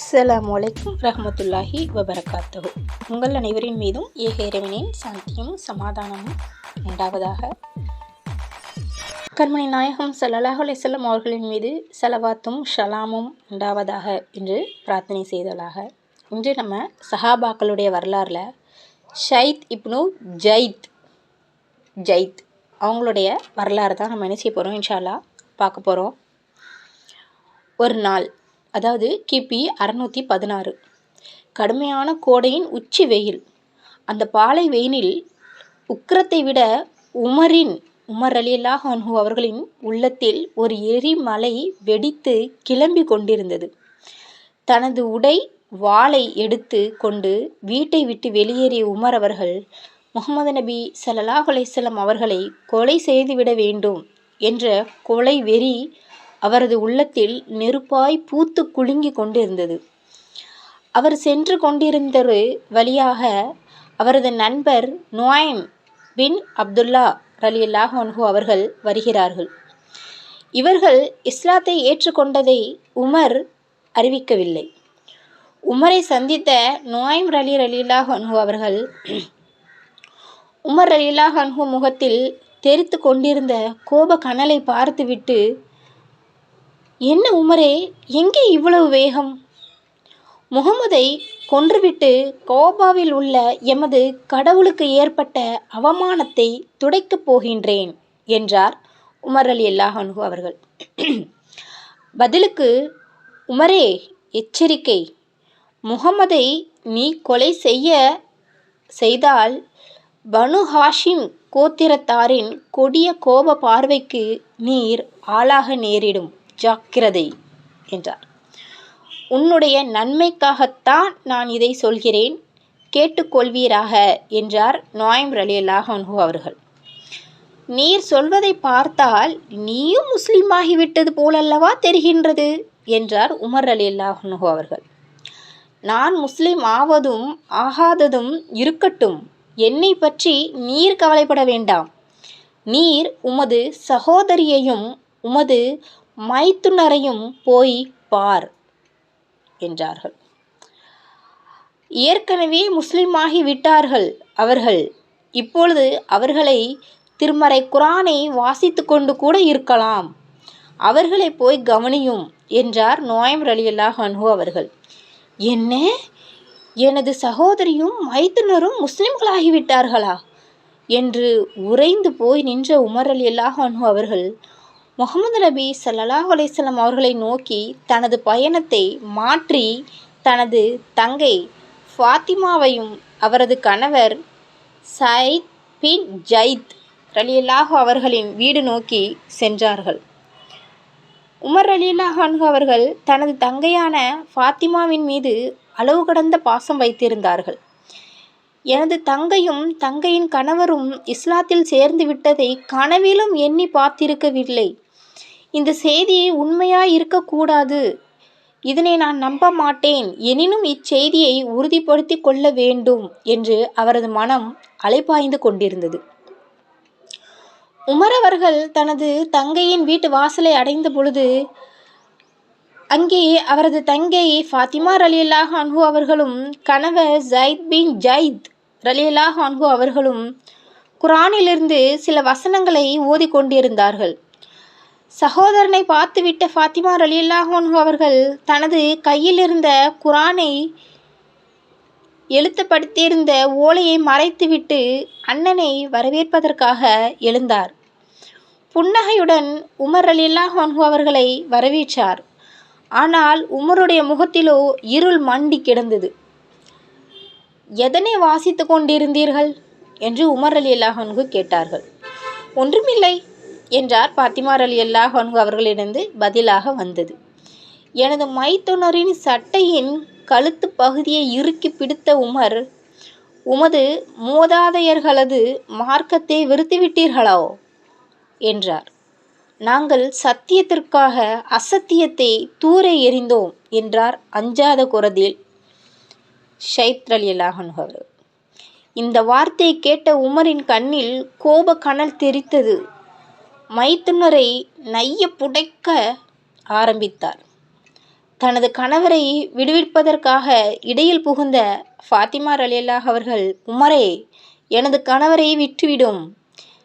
அஸ்லாம் அலைக்கும் ரஹமத்துல்லாஹி வபரகாத்துஹு. உங்கள் அனைவரின் மீதும் ஏக இறைவனின் சாந்தியும் சமாதானமும் உண்டாவதாக. கர்மணி நாயகம் சல்லாஹ் அலிசல்லம் அவர்களின் மீது செலவாத்தும் ஷலாமும் உண்டாவதாக என்று பிரார்த்தனை செய்தலாக இன்று நம்ம சஹாபாக்களுடைய வரலாறில் ஷைத் இப்னு ஜைத் ஜைத் அவங்களுடைய வரலாறு தான் நம்ம என்ன செய்ய போகிறோம் இன்ஷால்லா பார்க்க போகிறோம் ஒரு நாள் அதாவது கிபி அறநூற்றி பதினாறு. கடுமையான கோடையின் உச்சி வெயில். அந்த பாலை வெயிலில் உக்கிரத்தை விட உமரின் உமர் அலியல்லாஹ் அன்ஹு அவர்களின் உள்ளத்தில் ஒரு எரிமலை வெடித்து கிளம்பி கொண்டிருந்தது. தனது உடை வாளை எடுத்து கொண்டு வீட்டை விட்டு வெளியேறிய உமர் அவர்கள் முகமது நபி சல்லாஹ் அலைஹி அவர்களை கொலை செய்துவிட வேண்டும் என்ற கொலை வெறி அவரது உள்ளத்தில் நெருப்பாய் பூத்து குலுங்கி கொண்டிருந்தது. அவர் சென்று கொண்டிருந்தது வழியாக அவரது நண்பர் நுவாய்ம் பின் அப்துல்லா அலி அல்லாஹன்ஹூ அவர்கள் வருகிறார்கள். இவர்கள் இஸ்லாத்தை ஏற்றுக்கொண்டதை உமர் அறிவிக்கவில்லை. உமரை சந்தித்த நோயம் ரலி ரலியல்லாஹு அன்ஹு அவர்கள் உமர் ரலியல்லாஹு அன்ஹு முகத்தில் தெரித்து கொண்டிருந்த கோப கனலை பார்த்துவிட்டு என்ன உமரே எங்கே இவ்வளவு வேகம்? முகமதை கொன்றுவிட்டு கோபாவில் உள்ள எமது கடவுளுக்கு ஏற்பட்ட அவமானத்தை துடைக்கப் போகின்றேன் என்றார் உமர் அலி அல்லாஹன்ஹு அவர்கள். பதிலுக்கு உமரே எச்சரிக்கை. முகமதை நீ கொலை செய்ய செய்தால் பனு ஹாஷிம் கோத்திரத்தாரின் கொடிய கோப பார்வைக்கு நீர் ஆளாக நேரிடும். ஜாக்கிரதை என்றார். உன்னுடைய நன்மைக்காகத்தான் நான் இதை சொல்கிறேன். கேட்டுக்கொள்வீராக என்றார் நோயம் ரலியல்லாஹ் அவர்கள். நீர் சொல்வதை பார்த்தால் நீயும் முஸ்லீமாகிவிட்டது போலல்லவா தெரிகின்றது என்றார் உமர் அலி அவர்கள். நான் முஸ்லீம் ஆவதும் ஆகாததும் இருக்கட்டும். என்னை பற்றி நீர் கவலைப்பட வேண்டாம். நீர் உமது சகோதரியையும் உமது மைத்துனரையும் போய் பார் என்றார்கள். ஏற்கனவே முஸ்லீமாகி விட்டார்கள் அவர்கள். இப்பொழுது அவர்களை திருமறை குரானை வாசித்து கொண்டு கூட இருக்கலாம். அவர்களை போய் கவனியும் என்றார் நோயம் ரலியல்லா ஹன்ஹு அவர்கள். என்ன? எனது சகோதரியும் மைத்துனரும் முஸ்லிம்களாகிவிட்டார்களா? என்று உறைந்து போய் நின்ற உமர் அலி அல்லாஹ் அன்ஹு அவர்கள் முகமது நபி சல்லாஹ் அலையம் அவர்களை நோக்கி தனது பயணத்தை மாற்றி தனது தங்கை ஃபாத்திமாவையும் அவரது கணவர் சயித் பின் ஜயித் ரலியல்லாஹு அவர்களின் வீடு நோக்கி சென்றார்கள். உமர் அலியல்லாஹ் அவர்கள் தனது தங்கையான ஃபாத்திமாவின் மீது அளவு கடந்த பாசம் வைத்திருந்தார்கள். எனது தங்கையும் தங்கையின் கணவரும் இஸ்லாத்தில் சேர்ந்து விட்டதை கனவிலும் எண்ணி பார்த்திருக்கவில்லை. இந்த செய்தி உண்மையாய் இருக்கக்கூடாது. இதனை நான் நம்ப மாட்டேன். எனினும் இச்செய்தியை உறுதிப்படுத்தி கொள்ள வேண்டும் என்று அவரது மனம் அலைப்பாய்ந்து கொண்டிருந்தது. உமர் அவர்கள் தனது தங்கையின் வீட்டு வாசலை அடைந்த பொழுது அங்கே அவரது தங்கை ஃபாத்திமா ரலியல்லாஹ் அன்ஹு அவர்களும் கணவர் ஜயித் பின் ஜயித் ரலியல்லாஹ் அன்ஹு அவர்களும் குரானிலிருந்து சில வசனங்களை ஓதிக்கொண்டிருந்தார்கள் சகோதரனை பார்த்துவிட்ட ஃபாத்திமா ரலியல்லாஹோன் அவர்கள் தனது கையில் இருந்த குரானை எழுத்தப்படுத்தியிருந்த ஓலையை மறைத்துவிட்டு அண்ணனை வரவேற்பதற்காக எழுந்தார். புன்னகையுடன் உமர் அலில்லாஹான்ஹு அவர்களை வரவேற்றார். ஆனால் உமருடைய முகத்திலோ இருள் மண்டி கிடந்தது. எதனை வாசித்து கொண்டிருந்தீர்கள்? என்று உமர் அலி அல்லாஹன்கு கேட்டார்கள். ஒன்றுமில்லை. என்றார் பாத்திமார் அலி அல்லாஹன்கு அவர்களிடந்து பதிலாக வந்தது. எனது மைத்துனரின் சட்டையின் கழுத்து பகுதியை இறுக்கி பிடித்த உமர் உமது மூதாதையர்களது மார்க்கத்தை வெறுத்துவிட்டீர்களோ? என்றார். நாங்கள் சத்தியத்திற்காக அசத்தியத்தை தூர எறிந்தோம் என்றார் அஞ்சாத குரதில் ஷைத் அலி அல்லாஹன் அவர்கள். இந்த வார்த்தையை கேட்ட உமரின் கண்ணில் கோப கனல் தெரித்தது. மைத்துனரை நைய புடைக்க ஆரம்பித்தார். தனது கணவரை விடுவிப்பதற்காக இடையில் புகுந்த ஃபாத்திமா ரலியல்லாஹ் அவர்கள் உமரே எனது கணவரை விட்டுவிடும்.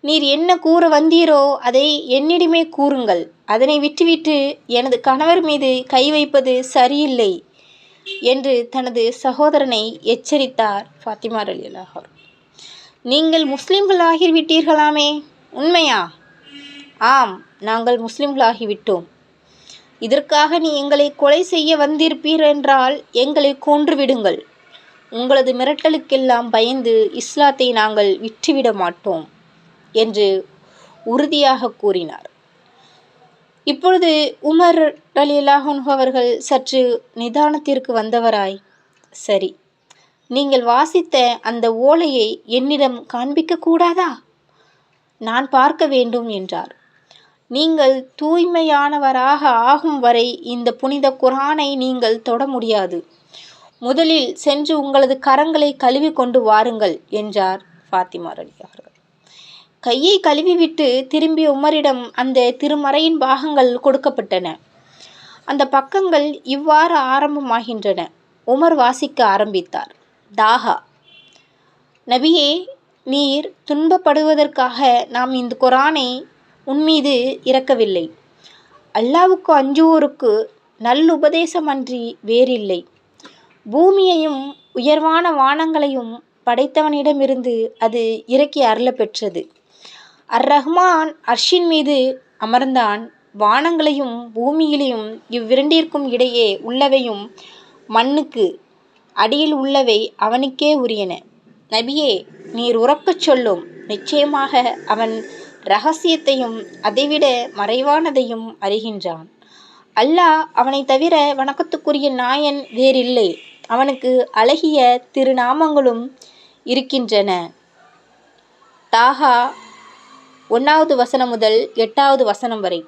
நீர் என்ன கூற வந்தீரோ அதை என்னிடமே கூறுங்கள். அதனை விட்டுவிட்டு எனது கணவர் மீது கை வைப்பது சரியில்லை என்று தனது சகோதரனை எச்சரித்தார் ஃபாத்திமா ரலியல்லாஹ் நீங்கள் முஸ்லிம்கள் ஆகிவிட்டீர்களாமே உண்மையா? ஆம் நாங்கள் முஸ்லிம்களாகிவிட்டோம். இதற்காக நீ எங்களை கொலை செய்ய வந்திருப்பீர் என்றால் எங்களை கொன்றுவிடுங்கள். உங்களது மிரட்டலுக்கெல்லாம் பயந்து இஸ்லாத்தை நாங்கள் விற்றுவிட மாட்டோம் என்று உறுதியாக கூறினார். இப்பொழுது உமர் அலிலாஹன் அவர்கள் சற்று நிதானத்திற்கு வந்தவராய் சரி நீங்கள் வாசித்த அந்த ஓலையை என்னிடம் காண்பிக்க கூடாதா? நான் பார்க்க வேண்டும் என்றார். நீங்கள் தூய்மையானவராக ஆகும் வரை இந்த புனித குரானை நீங்கள் தொட முடியாது. முதலில் சென்று உங்களது கரங்களை கழுவி கொண்டு வாருங்கள் என்றார் ஃபாத்திமா ரலி அவர்கள் கையை கழுவிவிட்டு திரும்பிய உமரிடம் அந்த திருமறையின் பாகங்கள் கொடுக்கப்பட்டன. அந்த பக்கங்கள் இவ்வாறு ஆரம்பமாகின்றன. உமர் வாசிக்க ஆரம்பித்தார். தாகா நபியே நீர் துன்பப்படுவதற்காக நாம் இந்த குரானை உன்மீது இறக்கவில்லை அல்லாவுக்கு அஞ்சுவோருக்கு நல்லுபதேசமன்றி வேறில்லை. பூமியையும் உயர்வான வானங்களையும் படைத்தவனிடமிருந்து அது இறக்கி அருள பெற்றது அர் ரஹ்மான் அர்ஷின் மீது அமர்ந்தான். வானங்களையும் பூமியிலையும் இவ்விரண்டிற்கும் இடையே உள்ளவையும் மண்ணுக்கு அடியில் உள்ளவை அவனுக்கே உரியன. நபியே நீர் உறக்கச் சொல்லும். நிச்சயமாக அவன் ரகசியத்தையும் அதைவிட மறைவானதையும் அறிகின்றான். அல்லாஹ் அவனை தவிர வணக்கத்துக்குரிய நாயன் வேறில்லை. அவனுக்கு அழகிய திருநாமங்களும் இருக்கின்றன. தாகா ஒன்றாவது வசனம் முதல் எட்டாவது வசனம் வரை.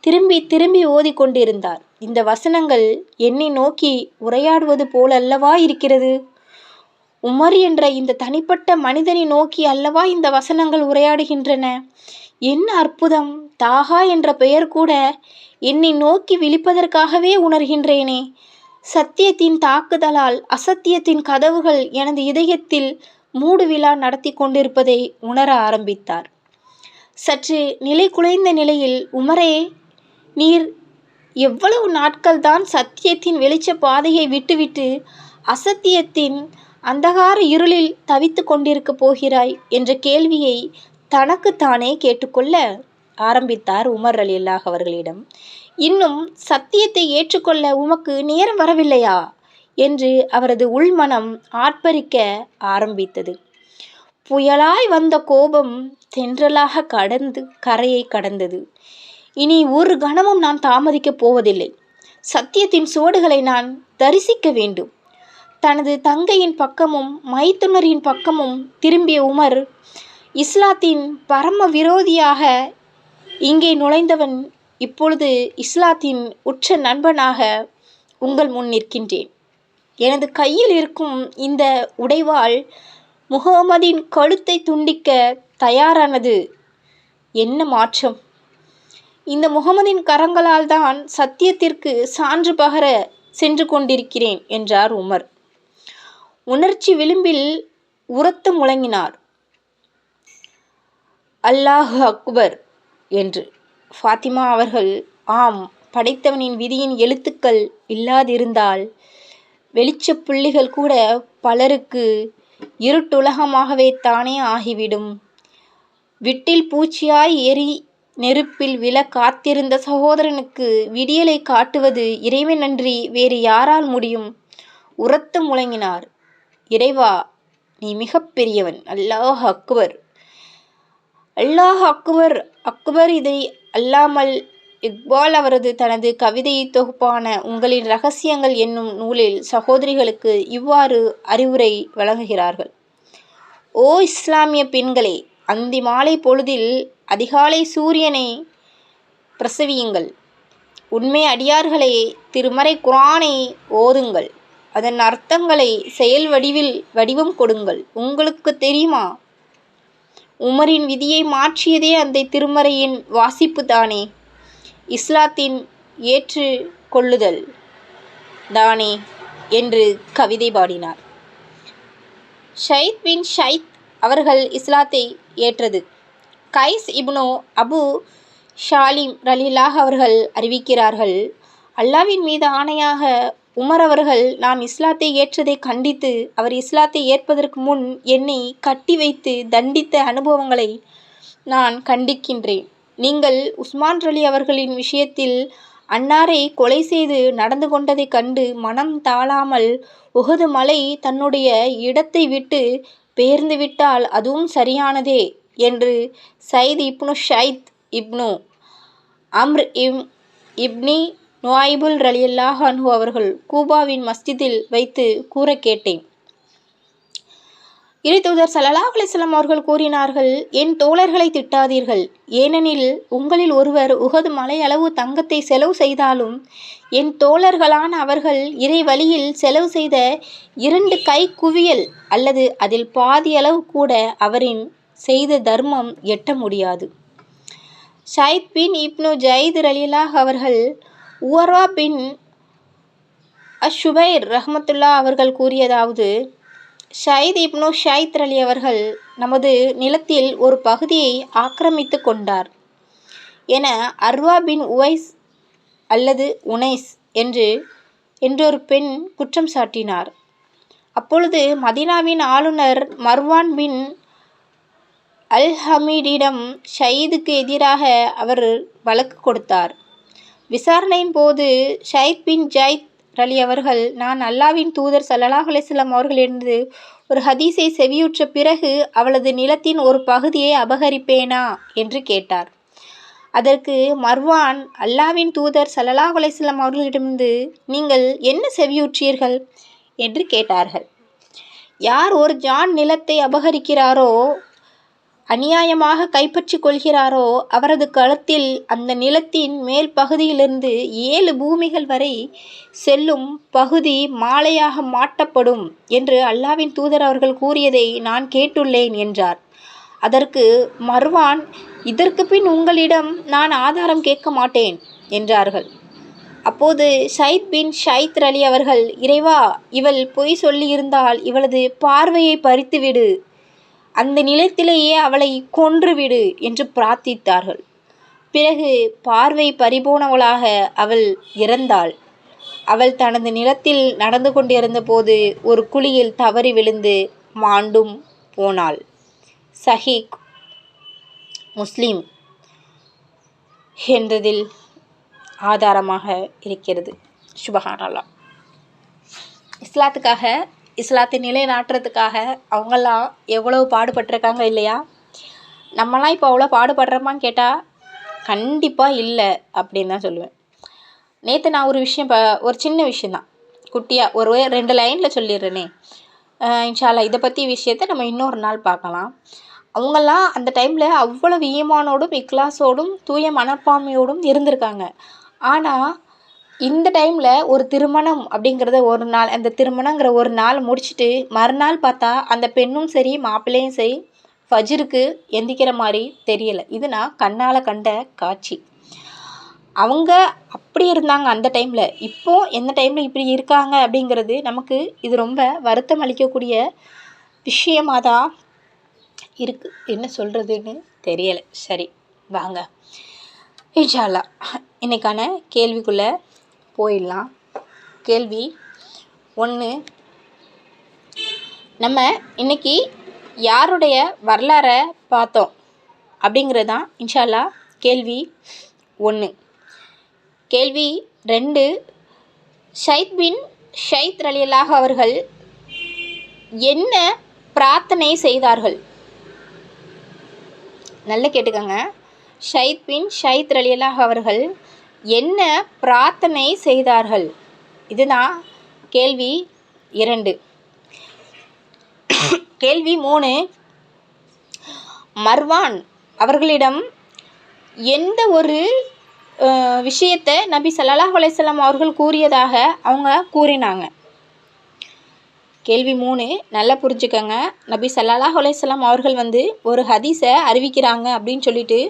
திரும்பி திரும்பி ஓதிக்கொண்டிருந்தார். இந்த வசனங்கள் என்னை நோக்கி உரையாடுவது போலல்லவா இருக்கிறது? உமர் என்ற இந்த தனிப்பட்ட மனிதனை நோக்கி அல்லவா இந்த வசனங்கள் உரையாடுகின்றன? என்ன அற்புதம் தாகா என்ற பெயர் கூட என்னை நோக்கி விழிப்பதற்காகவே உணர்கின்றேனே. சத்தியத்தின் தாக்குதலால் அசத்தியத்தின் கதவுகள் எனது இதயத்தில் மூடு விழா நடத்தி கொண்டிருப்பதை உணர ஆரம்பித்தார். சற்று நிலை குலைந்த நிலையில் உமரே நீர் எவ்வளவு நாட்கள் தான் சத்தியத்தின் வெளிச்ச பாதையை விட்டுவிட்டு அசத்தியத்தின் அந்தகார இருளில் தவித்து கொண்டிருக்கப் போகிறாய் என்ற கேள்வியை தனக்குத்தானே கேட்டுக்கொள்ள ஆரம்பித்தார் உமர் அலி அல்லாஹ் அவர்களிடம். இன்னும் சத்தியத்தை ஏற்றுக்கொள்ள உமக்கு நேரம் வரவில்லையா? என்று அவரது உள்மனம் ஆர்ப்பரிக்க ஆரம்பித்தது. புயலாய் வந்த கோபம் தென்றலாக கடந்து கரையை கடந்தது. இனி ஒரு கணமும் நான் தாமதிக்கப் போவதில்லை. சத்தியத்தின் சுவடுகளை நான் தரிசிக்க வேண்டும். தனது தங்கையின் பக்கமும் மைத்துனரின் பக்கமும் திரும்பிய உமர் இஸ்லாத்தின் பரம விரோதியாக இங்கே நுழைந்தவன் இப்பொழுது இஸ்லாத்தின் உற்ற நண்பனாக உங்கள் முன் நிற்கின்றேன். எனது கையில் இருக்கும் இந்த உடைவாள் முகமதின் கழுத்தை துண்டிக்க தயாரானது. என்ன மாற்றம்? இந்த முகமதின் கரங்களால் தான் சத்தியத்திற்கு சான்று பகர சென்று கொண்டிருக்கிறேன் என்றார் உமர். உணர்ச்சி விளிம்பில் உரத்து முழங்கினார். அல்லாஹு அக்பர் என்று. ஃபாத்திமா அவர்கள் ஆம் படைத்தவனின் விதியின் எழுத்துக்கள் இல்லாதிருந்தால் வெளிச்சப் புள்ளிகள் கூட பலருக்கு இருட்டுலகமாகவே தானே ஆகிவிடும். விட்டில் பூச்சியாய் எரி நெருப்பில் விழ காத்திருந்த சகோதரனுக்கு விடியலை காட்டுவது இறைவன் நன்றி வேறு யாரால் முடியும்? உரத்து முழங்கினார். இறைவா நீ மிகப்பெரியவன். அல்லாஹ் அக்பர். அல்லாஹ் அக்பர் அக்பர் இதை அல்லாமல் இக்பால் அவரது தனது கவிதை தொகுப்பான உங்களின் ரகசியங்கள் என்னும் நூலில் சகோதரிகளுக்கு இவ்வாறு அறிவுரை வழங்குகிறார்கள். ஓ இஸ்லாமிய பெண்களே அந்தி மாலை பொழுதில் அதிகாலை சூரியனை பிரசவியுங்கள். உண்மை அடியார்களே திருமறை குரானை ஓதுங்கள். அதன் அர்த்தங்களை செயல் வடிவில் வடிவம் கொடுங்கள். உங்களுக்கு தெரியுமா? உமரின் விதியை மாற்றியதே அந்த திருமறையின் வாசிப்பு தானே. இஸ்லாத்தின் ஏற்று கொள்ளுதல் தானே என்று கவிதை பாடினார். ஷைத் பின் ஷைத் அவர்கள் இஸ்லாத்தை ஏற்றது. கைஸ் இப்னு அபு ஷாலிம் ரலிலாஹ் அவர்கள் அறிவிக்கிறார்கள் அல்லாவின் மீது ஆணையாக உமர் அவர்கள் நான் இஸ்லாத்தை ஏற்றதை கண்டித்து அவர் இஸ்லாத்தை ஏற்பதற்கு முன் என்னை கட்டி வைத்து தண்டித்த அனுபவங்களை நான் கண்டிக்கின்றேன். நீங்கள் உஸ்மான் அலி அவர்களின் விஷயத்தில் அன்னாரை கொலை செய்து நடந்து கொண்டதைக் கண்டு மனம் தாழாமல் உகது மலை தன்னுடைய இடத்தை விட்டு பெயர்ந்து விட்டால் அதுவும் சரியானதே என்று சயித் இப்னு ஷைத் இப்னு அம்ர் இம் இப்னி நுவாய்புல் ரலியல்லாஹ் அன்ஹு அவர்கள் கூபாவின் மஸ்ஜிதில் வைத்து கூற கேட்டேன். இறைத்தூதர் சல்லல்லாஹ் அலிஸ்லாம் அவர்கள் கூறினார்கள் என் தோழர்களை திட்டாதீர்கள். ஏனெனில் உங்களில் ஒருவர் உகது மலையளவு தங்கத்தை செலவு செய்தாலும் என் தோழர்களான அவர்கள் இறை வழியில் செலவு செய்த இரண்டு கை குவியல் அல்லது அதில் பாதி அளவு கூட அவரின் செய்த தர்மம் எட்ட முடியாது. ஷைத் பின் இப்னு ஜயித் ரலிலாஹ் அவர்கள் உவர்வா பின் அஷுபைர் ரஹமத்துல்லா அவர்கள் கூறியதாவது ஷயீத் இப்னு ஷாயித் அலி அவர்கள் நமது நிலத்தில் ஒரு பகுதியை ஆக்கிரமித்து கொண்டார் என அர்வா பின் உவைஸ் அல்லது உனைஸ் என்று என்றொரு பெண் குற்றம் சாட்டினார். அப்பொழுது மதினாவின் ஆளுநர் மர்வான் பின் அல் ஹமீடிடம் ஷயீதுக்கு எதிராக அவர் வழக்கு கொடுத்தார். விசாரணையின் போது ஷைத் பின் ஜைத் அலி அவர்கள் நான் அல்லாவின் தூதர் சல்லாஹ் அலிஸ்லாம் அவர்களிருந்து ஒரு ஹதீஸை செவியுற்ற பிறகு அவளது நிலத்தின் ஒரு பகுதியை அபகரிப்பேனா என்று கேட்டார். அதற்கு மர்வான் அல்லாவின் தூதர் சல்லாஹ் அலிஸ்லாம் அவர்களிடமிருந்து நீங்கள் என்ன செவியுற்றீர்கள் என்று கேட்டார்கள். யார் ஒரு ஜான் நிலத்தை அபகரிக்கிறாரோ அநியாயமாக கைப்பற்றி கொள்கிறாரோ அவரது கழுத்தில் அந்த நிலத்தின் மேல் பகுதியிலிருந்து ஏழு பூமிகள் வரை செல்லும் பகுதி மாலையாக மாட்டப்படும் என்று அல்லாவின் தூதர் அவர்கள் கூறியதை நான் கேட்டுள்ளேன் என்றார். அதற்கு மர்வான் இதற்கு பின் உங்களிடம் நான் ஆதாரம் கேட்க மாட்டேன் என்றார்கள். அப்போது ஷைத் பின் ஷைத் அலி அவர்கள் இறைவா இவள் பொய் சொல்லியிருந்தால் இவளது பார்வையை பறித்துவிடு அந்த நிலத்திலேயே அவளை கொன்றுவிடு என்று பிரார்த்தித்தார்கள். பிறகு பார்வை பறிபோனவளாக அவள் இறந்தாள். அவள் தனது நிலத்தில் நடந்து கொண்டிருந்த போது ஒரு குழியில் தவறி விழுந்து மாண்டும் போனாள். சஹீக் முஸ்லீம் என்றதில் ஆதாரமாக இருக்கிறது. சுபஹானல்லா இஸ்லாத்துக்காக இஸ்லாத்தை நிலைநாட்டுறதுக்காக அவங்கெல்லாம் எவ்வளவு பாடுபட்டிருக்காங்க இல்லையா? நம்மலாம் இப்போ அவ்வளோ பாடுபடுறோமான்னு கேட்டால் கண்டிப்பாக இல்லை அப்படின்னு தான் சொல்லுவேன். நேற்று நான் ஒரு விஷயம் இப்போ ஒரு சின்ன விஷயந்தான் குட்டியாக ஒரு ரெண்டு லைனில் சொல்லிடுறேனே. இன்ஷால்லா இதை பற்றி விஷயத்த நம்ம இன்னொரு நாள் பார்க்கலாம். அவங்கெல்லாம் அந்த டைமில் அவ்வளவு ஈமானோடும் இக்லாஸோடும் தூய மனப்பான்மையோடும் இருந்திருக்காங்க. ஆனால் இந்த டைமில் ஒரு திருமணம் அப்படிங்கிறத ஒரு நாள் அந்த திருமணங்கிற ஒரு நாள் முடிச்சுட்டு மறுநாள் பார்த்தா அந்த பெண்ணும் சரி மாப்பிள்ளையும் சரி ஃபஜிருக்கு எந்திக்கிற மாதிரி தெரியலை. இது நான் கண்ணால் கண்ட காட்சி. அவங்க அப்படி இருந்தாங்க அந்த டைமில் இப்போது எந்த டைமில் இப்படி இருக்காங்க அப்படிங்கிறது நமக்கு இது ரொம்ப வருத்தம் அளிக்கக்கூடிய விஷயமாக தான் இருக்குது என்ன சொல்கிறதுன்னு தெரியலை. சரி வாங்க. இன்ஷால்லா இன்றைக்கான கேள்விக்குள்ளே போயிடலாம். கேள்வி. ஒன்று நம்ம இன்றைக்கி யாருடைய வரலாறை பார்த்தோம்? அப்படிங்கிறது தான் இன்ஷால்லா கேள்வி ஒன்று கேள்வி ரெண்டு ஷைத் பின் ஷைத் ரலியல்லாஹ் அவர்கள் என்ன பிரார்த்தனை செய்தார்கள்? நல்ல கேட்டுக்கோங்க. ஷைத் பின் ஷைத் ரலியல்லாஹ் அவர்கள் என்ன பிரார்த்தனை செய்தார்கள்? இதுதான் கேள்வி இரண்டு. கேள்வி மூணு. மர்வான் அவர்களிடம் எந்த ஒரு விஷயத்தை நபி சல்லாஹ் அலையம் அவர்கள் கூறியதாக அவங்க கூறினாங்க. கேள்வி மூணு. நல்லா புரிஞ்சுக்கோங்க. நபி சல்லாஹ் அலையம் அவர்கள் வந்து ஒரு ஹதீஸை அறிவிக்கிறாங்க அப்படின்னு சொல்லிட்டு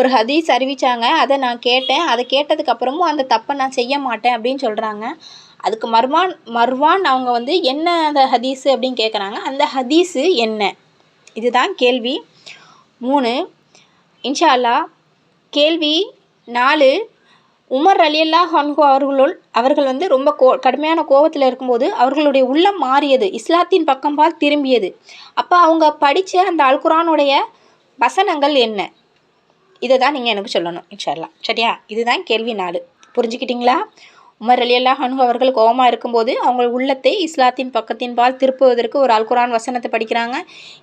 ஒரு ஹதீஸ் அறிவித்தாங்க அதை நான் கேட்டேன். அதை கேட்டதுக்கப்புறமும் அந்த தப்பை நான் செய்ய மாட்டேன் அப்படின்னு சொல்கிறாங்க அதுக்கு மர்வான் மர்வான் அவங்க வந்து என்ன அந்த ஹதீஸு அப்படின்னு கேட்குறாங்க அந்த ஹதீஸு என்ன? இதுதான் கேள்வி. மூணு இன்ஷா அல்லாஹ் கேள்வி நாலு உமர் அலியல்லாஹ் ஹன்ஹோ அவர்களுள் அவர்கள் வந்து ரொம்ப கோ கடுமையான கோவத்தில் இருக்கும்போது அவர்களுடைய உள்ளம் மாறியது. இஸ்லாத்தின் பக்கம்பால் திரும்பியது. அப்போ அவங்க படித்த அந்த அல்குரானுடைய வசனங்கள் என்ன? இதை தான் நீங்கள் எனக்கு சொல்லணும் இன்ஷாலாம் சரியா? இதுதான் கேள்வி நாலு. புரிஞ்சுக்கிட்டீங்களா? உமர் அலி அன்ஹு அவர்கள் கோபமாக இருக்கும்போது அவங்க உள்ளத்தை இஸ்லாத்தின் பக்கத்தின் பால் திருப்புவதற்கு ஒரு அல்குரான் வசனத்தை படிக்கிறாங்க.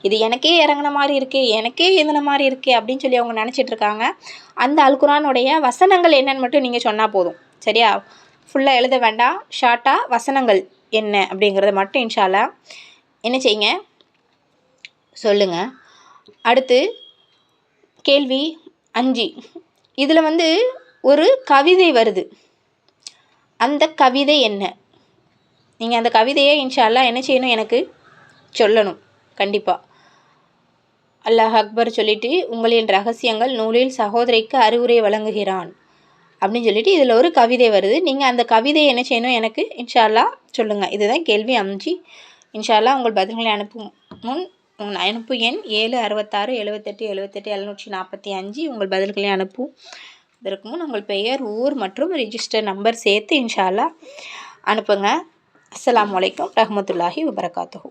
இது எனக்கே இறங்குன மாதிரி இருக்கே எனக்கே எழுதின மாதிரி இருக்கே அப்படின்னு சொல்லி அவங்க நினச்சிட்டு இருக்காங்க. அந்த அல்குரானுடைய வசனங்கள் என்னன்னு மட்டும் நீங்கள் சொன்னால் போதும். சரியா? ஃபுல்லாக எழுத வேண்டாம். ஷார்ட்டாக வசனங்கள் என்ன அப்படிங்கிறத மட்டும் இன்ஷாலா என்ன செய்யுங்க? சொல்லுங்கள் அடுத்து கேள்வி அஞ்சு. இதில் வந்து ஒரு கவிதை வருது. அந்த கவிதை என்ன? நீங்கள் அந்த கவிதையை இன்ஷால்லா என்ன செய்யணும்? எனக்கு சொல்லணும். கண்டிப்பாக அல்லாஹ் அக்பர் சொல்லிட்டு உங்களின் ரகசியங்கள் நூலில் சகோதரிக்கு அறிவுரை வழங்குகிறான். அப்படின்னு சொல்லிட்டு இதில் ஒரு கவிதை வருது. நீங்கள் அந்த கவிதையை என்ன செய்யணும்? எனக்கு இன்ஷால்லா சொல்லுங்கள் இதுதான் கேள்வி அஞ்சு. இன்ஷால்லா உங்கள் பதில்களை அனுப்பும் முன் உங்கள் அனுப்பு எண் ஏழு அறுபத்தாறு எழுபத்தெட்டு எழுபத்தெட்டு எழுநூற்றி நாற்பத்தி அஞ்சு. உங்கள் பதில்களை அனுப்பும் இதற்கு முன் உங்கள் பெயர் ஊர் மற்றும் ரிஜிஸ்டர் நம்பர் சேர்த்து இன்ஷால்லா அனுப்புங்க. அஸ்லாம் வலைக்கம் ரஹமத்துல்லாஹி வபரகாத்துஹூ.